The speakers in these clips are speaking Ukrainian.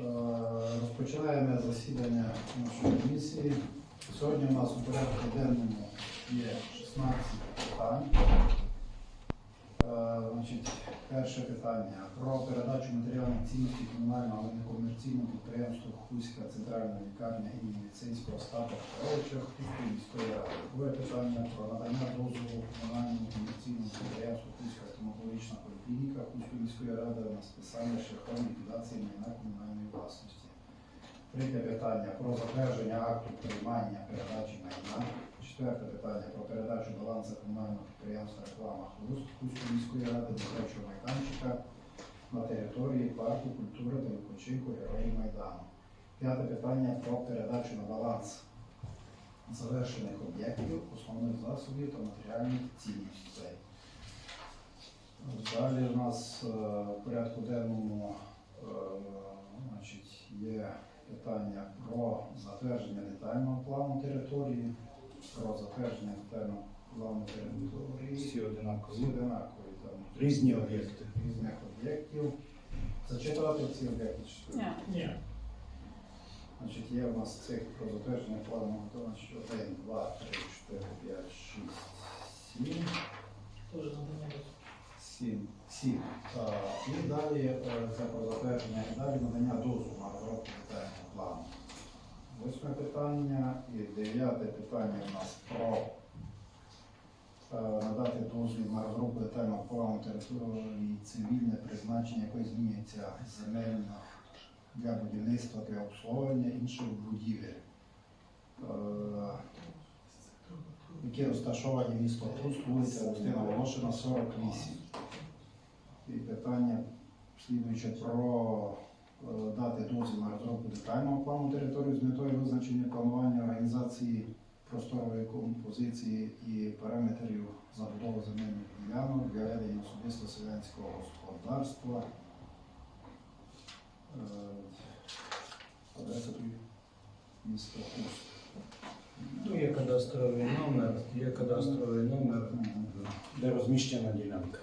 Е, Розпочинаємо засідання нашої комісії. Сьогодні у нас у порядку денному є 16 питань. Е, Значить, перше питання про передачу матеріальних цінностей комунального некомерційного підприємства Хуська центральна лікарня імені медицинського Остапа Петровича міської ради. Друге питання про надання дозволу комунальному комерційному підприємству Хуська стоматологічна поліклініка Хуської міської ради на списання шляхом ліквідації майна комунальної власності. Третє питання про затвердження акту приймання передачі майна. Четверте питання про передачу балансу комунального підприємства реклама Хуської міської ради дитячого майданчика на території парку культури та відпочинку Героїв Майдану. П'яте питання про передачу на баланс завершених об'єктів, основних засобів та матеріальних цінностей. Далі у нас е, в порядку денному е, значить, є питання про затвердження детального плану території, про затвердження детального плану території. Всі одинакові. Всі одинакові там. Різні об'єкти. Різних об'єктів. Зачитувати ці об'єкти? чи що? Ні. Ні. Значить, є у нас цих про затвердження плану, то, значить, 1, 2, 3, 4, 5, 6, 7. Тоже надо надо. Сім. Сім. Е, І далі е, це про затвердження, і далі надання дозволу на розробку детального плану. Восьме питання і дев'яте питання у нас про е, надати дозвіл на розробку детального плану території цивільне призначення, якої змінюється земельна для будівництва та обслуговування інших будівель. Які розташовані в місто Хуст, вулиця Устина Волошина, 48. І питання слідуюче про дати дозвіл на розробку детального плану території з метою визначення планування організації просторової композиції і параметрів забудови земельних ділянок для ведення особисто селянського господарства. Е, Адреса тут місто Хуст. Ну, є кадастровий номер, є кадастровий номер, де розміщена ділянка.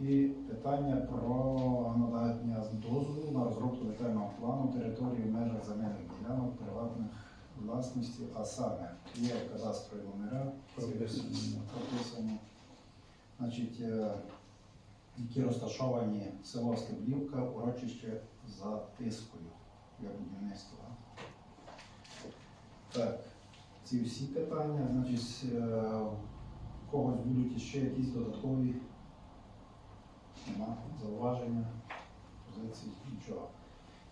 І питання про надання дозволу на розробку детального плану території в межах земельних ділянок приватних власності, а саме є кадастрові номера Прописані. значить, е, які розташовані село Стеблівка, урочище за тискою для будівництва. Так, ці всі питання, значить, е, когось будуть ще якісь додаткові Нема зауваження, позицій, нічого.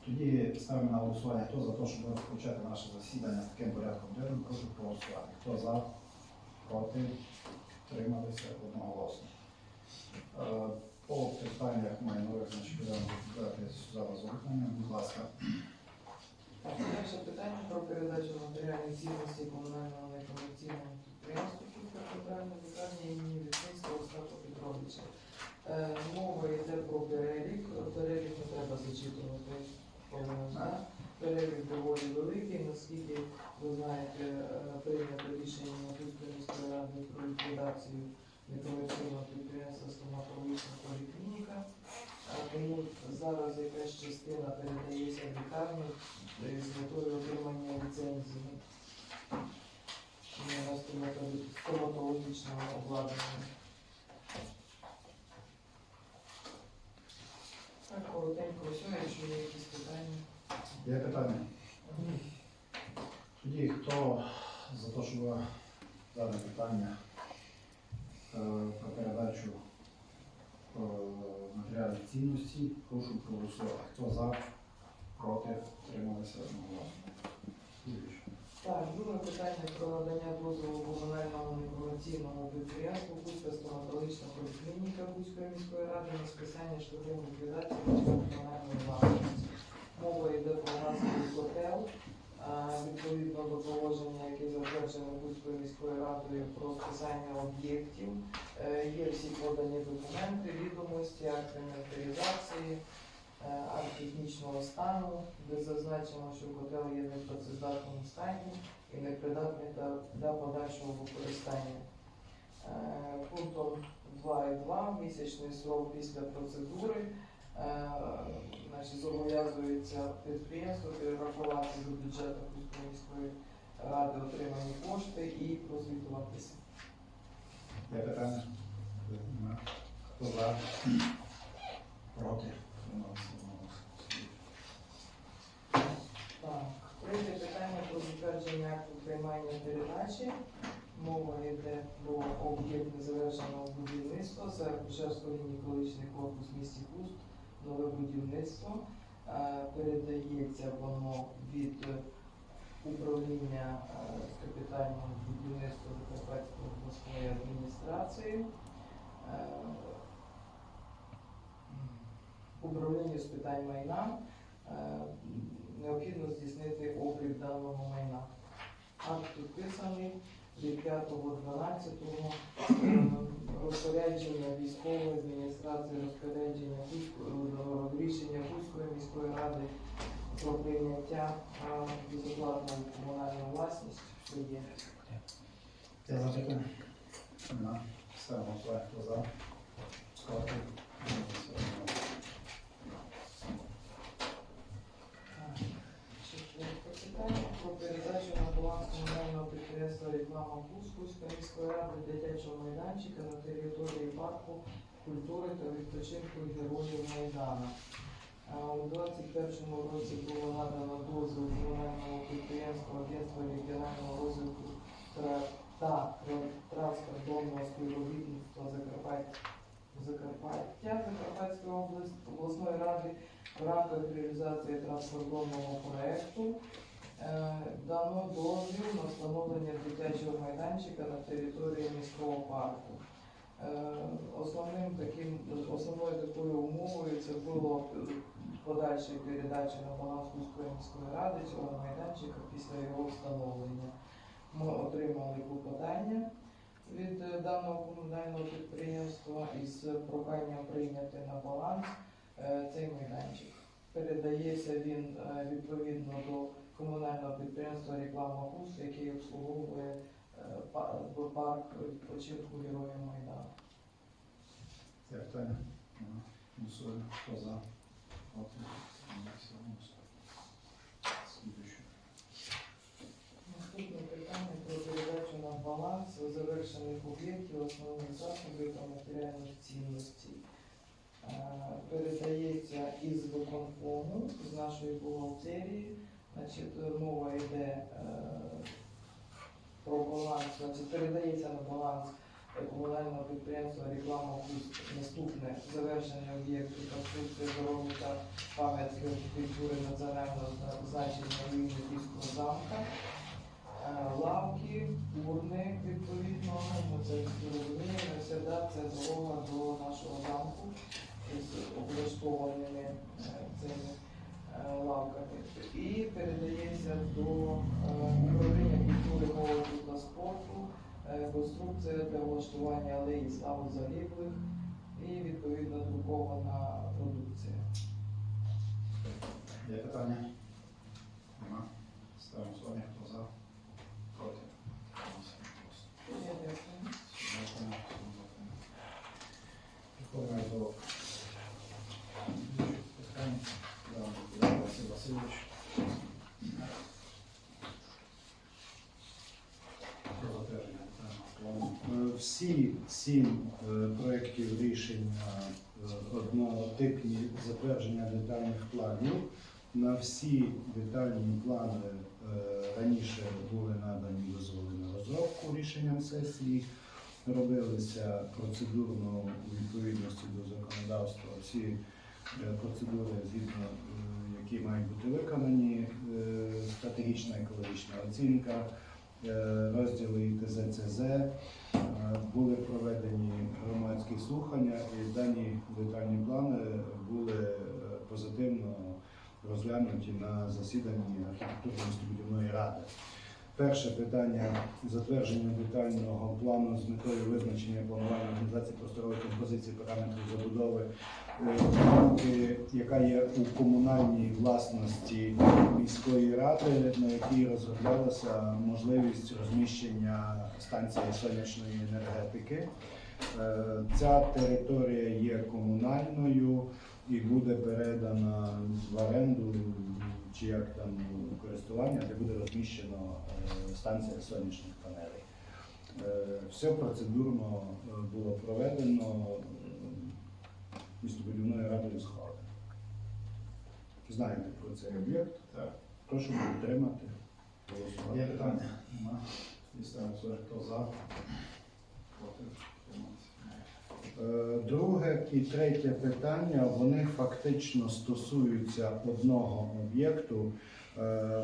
Тоді ставимо на голосування. Хто за те, щоб розпочати наше засідання з таким порядком денним, прошу проголосувати. Хто за, проти, трималися одноголосно. Е, По питаннях майнових, значить, будемо розглядати Сюзанна Золотання, будь ласка. Перше питання про передачу матеріальних цінностей комунального підприємства Київська центральна лікарня імені Ліцейського Остапа Петровича. Е, Мова йде про перелік. Перелік не треба зачитувати. повинен знати. Перелік доволі великий, наскільки ви знаєте, е, прийнято рішення Київської міської ради про некомерційного підприємства стоматологічна поліклініка. А Тому зараз якась частина передається в лікарню е, з метою отримання ліцензії на стоматологічного обладнання. Так, коротенько все, якщо є якісь питання. Є питання? Тоді хто за те, щоб дане питання про передачу е, матеріальних цінностей, прошу проголосувати. Хто за, проти, трималися одноголосно. Так, друге питання про надання дозволу комунальному некомерційному підприємству Кузька стоматологічна поліклініка Кузької міської ради на списання шляхом ліквідації комунальної власності. Мова йде про газовий котел. Відповідно до положення, яке затверджено Кузькою міською радою про списання об'єктів, е, є всі подані документи, відомості, акт інвентаризації, е, акт технічного стану, де зазначено, що котел є в непрацездатному стані і непридатний для- подальшого використання. Е, Пунктом 2.2 місячний срок після процедури зобов'язується підприємство перерахувати до бюджету міської ради отримані кошти і прозвітуватися. Є питання? Хто за? Проти? Так, третє питання про затвердження акту приймання передачі. Мова йде про об'єкт незавершеного будівництва. Це Акушерсько-гінекологічний корпус в місті Хуст, нове будівництво. Е, Передається воно від управління е, капітального будівництва Закарпатської обласної адміністрації. Е, Управлінню з питань майна необхідно здійснити облік даного майна. Акт підписаний від 5.12 е, розпорядження військової адміністрації, розпорядження е, рішення Хуської міської ради про прийняття е, безоплатної комунальної власності, що є. Запитання? Нема. Ставимо голосування. За? Проти? Утримався одноголосно. Четверте питання про передачу на баланс комунального реклама Кус міської ради дитячого майданчика на території парку культури та відпочинку героїв Майдана. У 2021 році було надано дозвіл комунального підприємства Агентства регіонального розвитку та- транспортного співробітництва Закарпаття Закарпаття Закарпатської області обласної ради в рамках реалізації транскордонного проекту е, дано дозвіл на встановлення дитячого майданчика на території міського парку. Е, Основним таким, основною такою умовою це було е, подальша передача на баланс Кузької міської ради цього майданчика після його встановлення. Ми отримали клопотання від е, даного комунального підприємства із проханням прийняти на баланс е, цей майданчик. Передається він е, відповідно до комунального підприємства Реклама Кус, який обслуговує е, парк відпочинку Героїв Майдану. Є питання? Голосуємо. Хто за? Проти? Утримався одноголосно. Слідуюче. Наступне питання про передачу на баланс завершених об'єктів, основних засобів та матеріальних цінностей. Е, Передається із виконкому, з нашої бухгалтерії. Значить, мова йде е, про баланс, значить, передається на баланс комунального підприємства реклама «Куст». наступне завершення об'єкту конструкції дороги та пам'ятки архітектури національного зна- значення руїни Київського замка. Е, лавки, урни, відповідно, ми це розуміємо, все да, це дорога до нашого замку з облаштованими е, цими лавками. І передається до е, управління культури, молоді та спорту е, конструкція для влаштування алеї слави загиблих і відповідно друкована продукція. Є питання? Нема. Ставимо голосування. Хто за? Проти? Дякую. Дякую. Переходимо до питань. Да, доповідає Василь Васильович. Про затвердження детального плану. Е, Всі сім е, проєктів рішення е, однотипні затвердження детальних планів. На всі детальні плани е, раніше були надані дозволи на розробку рішенням сесії. Робилися процедурно у відповідності до законодавства всі процедури, згідно які мають бути виконані, стратегічна екологічна оцінка, розділи ТЗЦЗ. Е, Були проведені громадські слухання, і дані детальні плани були е, позитивно розглянуті на засіданні архітектурно-містобудівної ради. Перше питання затвердження детального плану з метою визначення планування організації просторової композиції параметрів забудови, е, яка є у комунальній власності міської ради, на якій розроблялася можливість розміщення станції сонячної енергетики. Е, Ця територія є комунальною і буде передана в оренду чи як там користування, де буде розміщено е, станція сонячних панелей. Е, Все процедурно е, було проведено е, містобудівною радою схвалено. Знаєте про цей об'єкт. Так. Прошу підтримати. голосувати. Є питання? Нема. Ставимо своє, хто за, Друге і третє питання вони фактично стосуються одного об'єкту,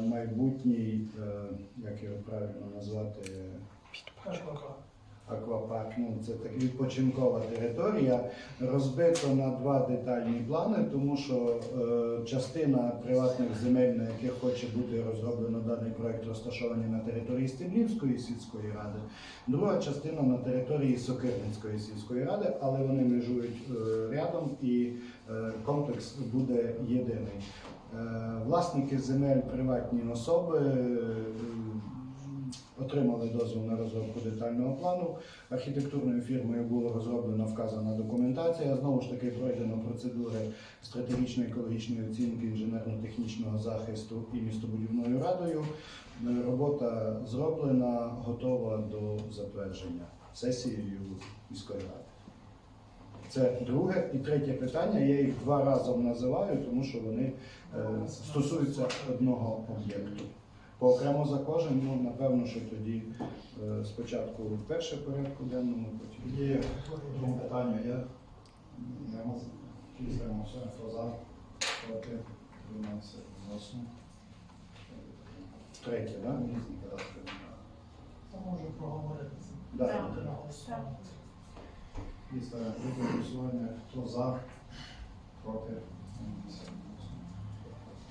майбутній, як його правильно назвати, Аквапарк. Ну, це така відпочинкова територія. Розбито на два детальні плани, тому що е, частина приватних земель, на яких хоче бути розроблено даний проект, розташовані на території Стеблівської сільської ради. Друга частина на території Сокирницької сільської ради, але вони межують е, рядом і е, комплекс буде єдиний. Е, Власники земель приватні особи е, отримали дозвіл на розробку детального плану. Архітектурною фірмою була розроблена вказана документація. Знову ж таки пройдено процедури стратегічної екологічної оцінки інженерно-технічного захисту і містобудівною радою. Е, Робота зроблена, готова до затвердження сесією міської ради. Це друге і третє питання. Я їх два разом називаю, тому що вони е, стосуються одного об'єкту. Поокремо за кожен, ну напевно, що тоді е, спочатку перше порядку денному, потім Є друге питання, є? Ставимо своє, хто за, проти, утримався. Голосно. третє, так? Да? Різні кадастрові може проговорити це. Да. Ставити на голосування. І ставимо голосування, хто за, проти, утримався.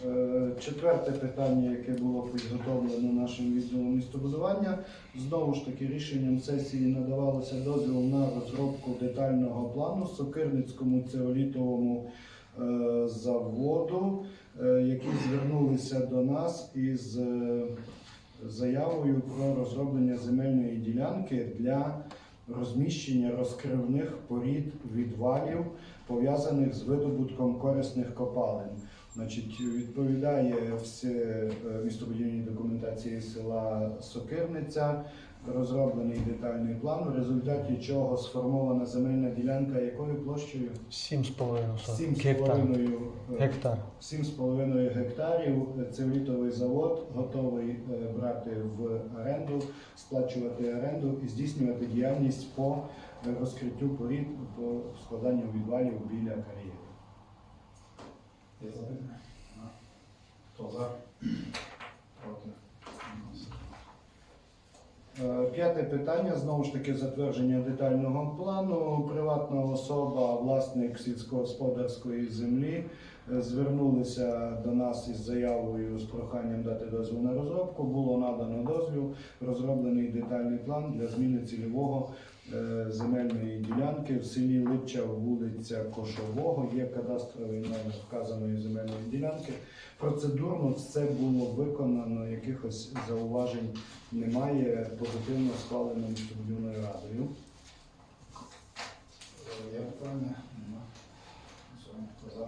Е, Четверте питання, яке було підготовлено нашим відділом містобудування, знову ж таки рішенням сесії надавалося дозвіл на розробку детального плану Сокирницькому цеолітовому е, заводу, е, які звернулися до нас із заявою про розроблення земельної ділянки для розміщення розкривних порід відвалів, пов'язаних з видобутком корисних копалин. Значить, відповідає все е, містобудівній документації села Сокирниця, розроблений детальний план, в результаті чого сформована земельна ділянка якою площею? Сім з половиною сотень. 7,5 гектар. е, 7,5 гектарів. Цевлітовий завод готовий е, брати в оренду, сплачувати оренду і здійснювати діяльність по е, розкриттю порід по складанню відвалів біля кар'єрів. Хто за, проти. Е, П'яте питання знову ж таки затвердження детального плану. Приватна особа, власник сільськогосподарської землі, е, звернулися до нас із заявою з проханням дати дозвіл на розробку. Було надано дозвіл, розроблений детальний план для зміни цільового земельної ділянки в селі Липча, вулиця Кошового. Є кадастровий номер вказаної земельної ділянки. Процедурно все було виконано, якихось зауважень немає, позитивно схвалено містобудівною радою. Е. Голосно.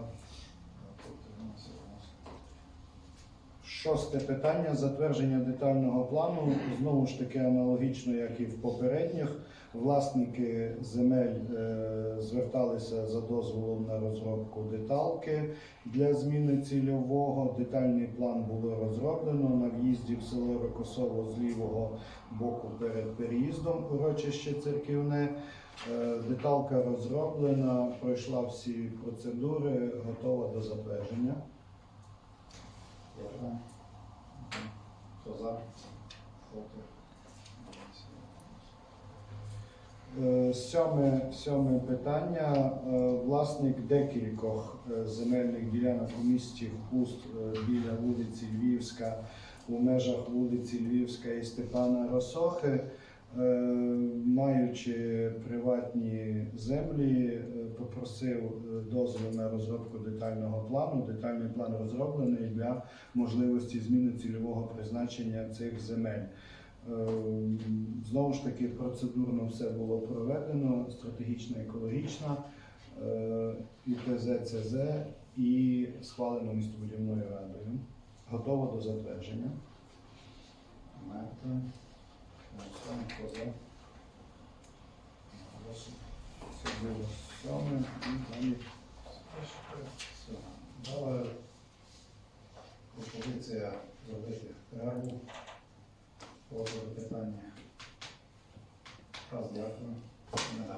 Шосте питання затвердження детального плану. Знову ж таки аналогічно, як і в попередніх. Власники земель е, зверталися за дозволом на розробку деталки для зміни цільового. Детальний план було розроблено на в'їзді в село Рокосово з лівого боку перед переїздом урочище церківне. Е, Деталка розроблена, пройшла всі процедури, готова до затвердження. Хто за, проти, утримався. Е, Сьоме, сьоме питання. Е, Власник декількох е, земельних ділянок у місті Хуст е, біля вулиці Львівська у межах вулиці Львівська і Степана Росохи, е, маючи приватні землі, е, попросив е, дозвіл на розробку детального плану. Детальний план розроблений для можливості зміни цільового призначення цих земель. Е, Знову ж таки, процедурно все було проведено, стратегічна, екологічна е, ІТЗ-ЦЗ і схвалено містобудівною радою. Готово до затвердження. Далі пропозиція зробити перерву. Проти питання. Раз, дякую. Не.